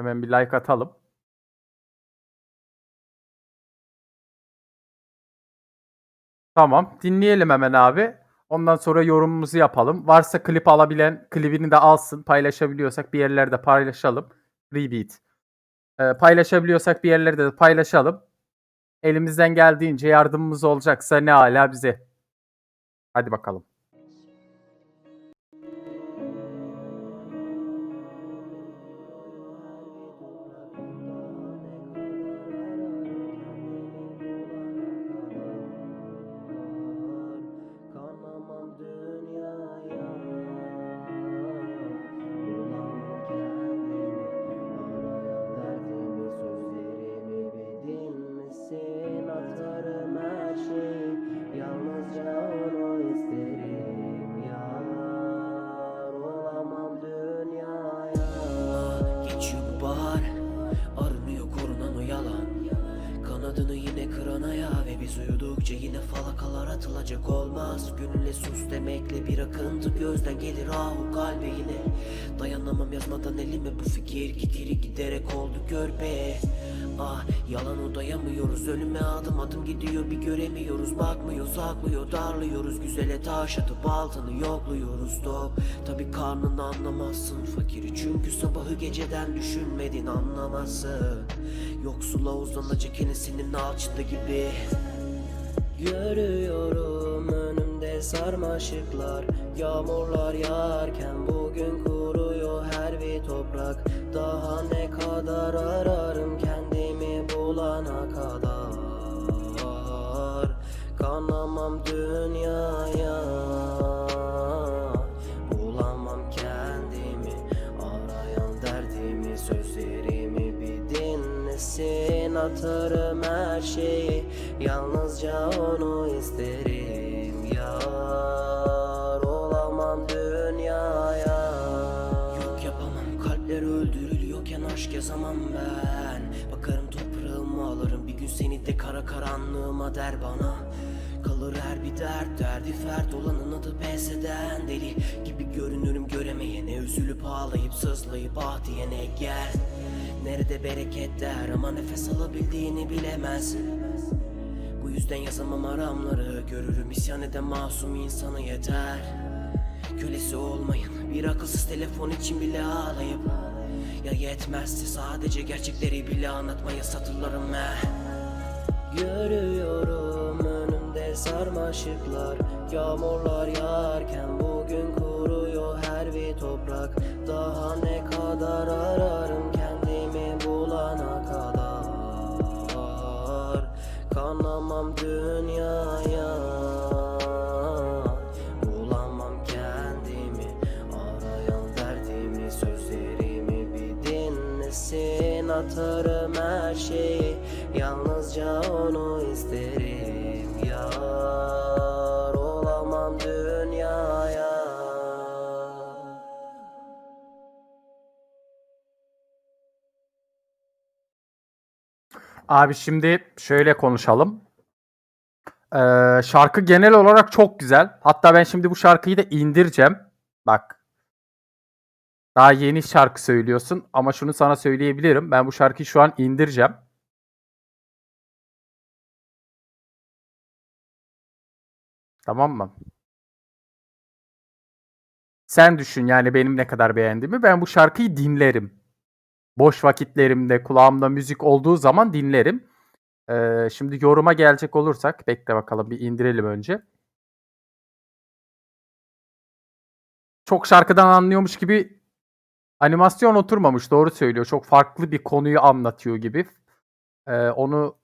Hemen bir like atalım. Tamam. Dinleyelim hemen abi. Ondan sonra yorumumuzu yapalım. Varsa klip alabilen klibini de alsın. Paylaşabiliyorsak bir yerlerde paylaşalım. Rebeat. Ee, paylaşabiliyorsak bir yerlerde de paylaşalım. Elimizden geldiğince yardımımız olacaksa ne ala bize. Hadi bakalım. Falakalar atılacak olmaz. Gönüle sus demekle bir akıntı. Gözden gelir ah o kalbe yine. Dayanamam yazmadan elime bu fikir. Gitiri giderek oldu gör be Ah yalan odayamıyoruz. Ölüme adım adım gidiyor. Bir göremiyoruz. Bakmıyor saklıyor darlıyoruz. Güzele taş atıp altını yokluyoruz. Top Tabi karnını anlamazsın fakiri. Çünkü sabahı geceden düşünmedin anlamazsın. Yoksula uzanacak enesinin alçıda gibi Görüyorum önümde sarmaşıklar. Yağmurlar yağarken bugün kuruyor her bir toprak. Daha ne kadar ararım kendimi bulana kadar. Kanamam dünyaya dinlesin Atarım her şeyi. Yalnızca onu isterim Yar Olamam dünyaya. Yok yapamam kalpler öldürülüyorken aşk yazamam ben. Bakarım toprağımı alırım bir gün seni de kara karanlığıma der bana. Kalır her bir dert derdi fert olanın adı pes eden Deli. Gibi görünürüm göremeyene Üzülüp ağlayıp sızlayıp ah diyene gel Nerede bereket der ama nefes alabildiğini bilemez Bu yüzden yazamam aramları. Görürüm isyan eden masum insanı yeter. Kölesi olmayın. Bir akılsız telefon için bile ağlayıp. Ya yetmezse sadece gerçekleri bile anlatmaya satırlarım eh Görüyorum önümde sarmaşıklar. Yağmurlar yağarken bugün kuruyor her bir toprak. Daha ne kadar ararım Atarım her şeyi Yalnızca onu isterim Yar Olamam dünyaya Abi şimdi şöyle konuşalım. Ee, şarkı genel olarak çok güzel. Hatta ben şimdi bu şarkıyı da indireceğim. Bak. Daha yeni şarkı söylüyorsun ama şunu sana söyleyebilirim. Ben bu şarkıyı şu an indireceğim. Tamam mı? Sen düşün yani benim ne kadar beğendiğimi. Ben bu şarkıyı dinlerim. Boş vakitlerimde kulağımda müzik olduğu zaman dinlerim. Ee, şimdi yoruma gelecek olursak bekle bakalım bir indirelim önce. Çok şarkıdan anlıyormuş gibi animasyon oturmamış. Doğru söylüyor. Çok farklı bir konuyu anlatıyor gibi. Ee, onu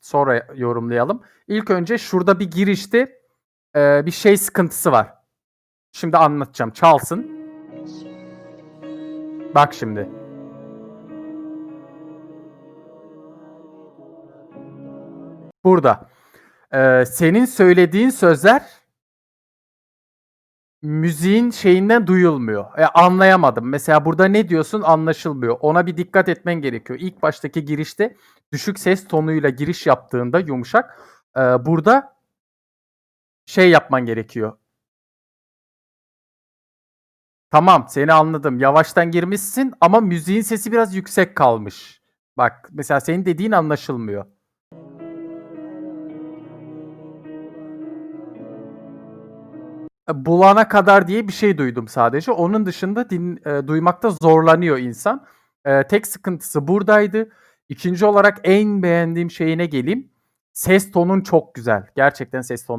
sonra yorumlayalım. İlk önce şurada bir girişte e, bir şey sıkıntısı var. Şimdi anlatacağım. Çalsın. Bak şimdi. Burada. Ee, senin söylediğin sözler müziğin şeyinden duyulmuyor. E, anlayamadım. Mesela burada ne diyorsun anlaşılmıyor. Ona bir dikkat etmen gerekiyor. İlk baştaki girişte düşük ses tonuyla giriş yaptığında yumuşak. e, burada şey yapman gerekiyor. Tamam seni anladım. Yavaştan girmişsin ama müziğin sesi biraz yüksek kalmış. Bak mesela senin dediğin anlaşılmıyor. Bulana kadar diye bir şey duydum sadece. Onun dışında din, e, duymakta zorlanıyor insan. E, tek sıkıntısı buradaydı. İkinci olarak en beğendiğim şeyine geleyim. Ses tonun çok güzel. Gerçekten ses tonu